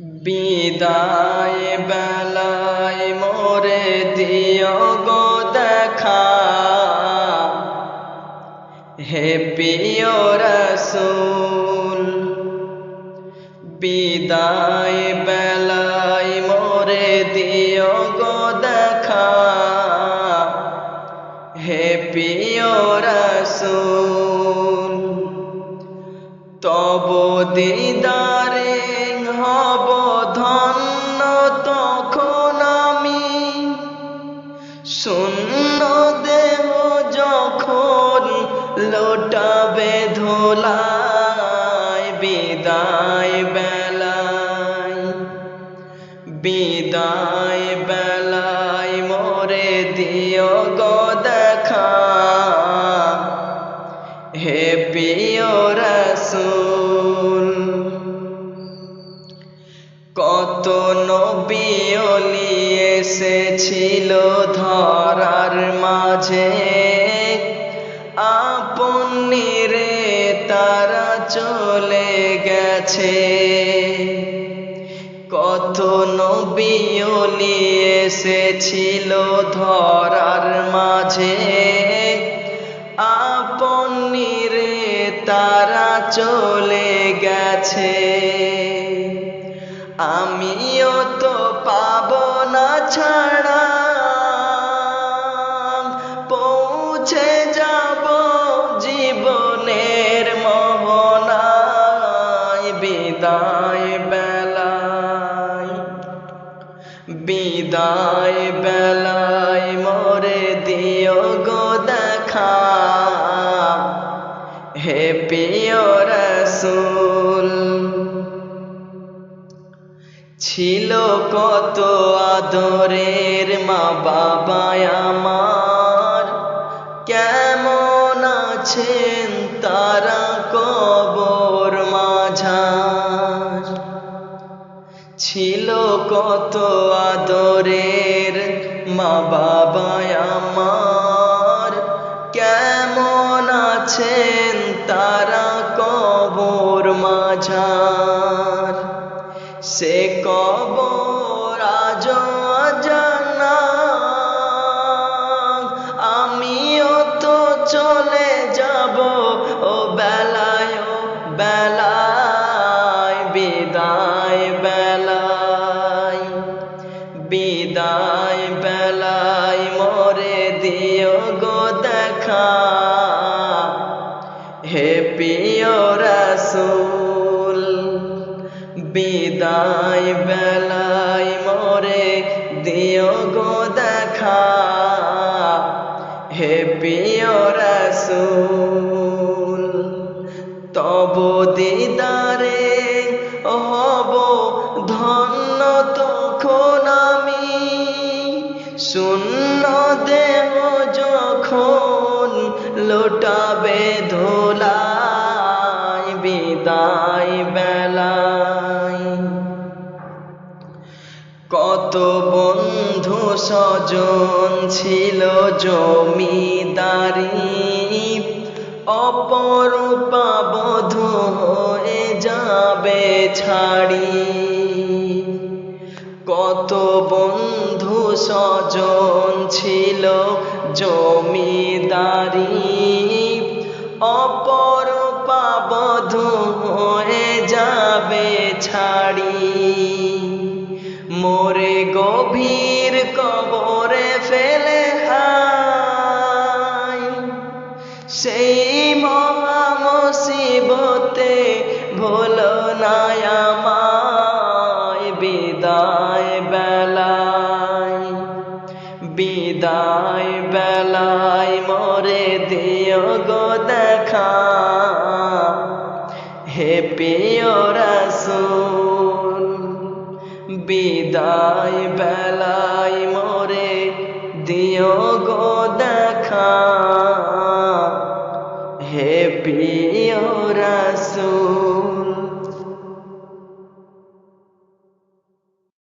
বিদায় বেলায় মোরে দিও গো দেখা। হে প্রিয় রসুল, বিদায় বেলায় মোরে দিও গো দেখা। হে প্রিয় রসুল, তব দিদারে শূন্য দেহ যখন লোটাবে ধোলায় বিদায় বেলায় বিদায় বেলায় মোরে দিও গো দেখা। হে প্রিয় রসুল, কত নবী এসেছিল ধরার মাঝে। আপনি রে তারা চলে গেছে। কত নবী এসেছিল ধরার মাঝে। আপনি রে তারা চলে গেছে। না ছাড়া পৌঁছে যাব জীবনের মোহনায় বিদায় বেলায়। বিদায় বেলায় মোরে দিও গো দেখা। হে প্রিয় রসুল ছিল কত আদরের মা বাবা আমার। কেমন আছেন তারা কবর মাঝার? ছিল কত আদরের মা বাবা আমার। কেমন আছেন তারা কবর মাঝার? বিদায় বেলায় মরে দিও গো দেখা। হে প্রিয় রসুল, তব দিদারে হব ধন্য তখন আমি। শূন্য দেহ যখন লোটাবে ধোলায় কত বন্ধু স্বজন ছিল জমিদারি। অপরূপা বধূ হয়ে যাবে ছাড়ি। কত বন্ধু স্বজন ছিল জমিদারি। মোরে গভীর কবরে ফেলে হায় সেই মহা মুসিবতে ভোলো না আমায়, বিদায় বেলায়। বিদায় বেলায় মোরে দিও গো দেখা। হে প্রিয় রসুল বিদায় বেলায় মরে দিও গো দেখা। হে প্রিয় রসুল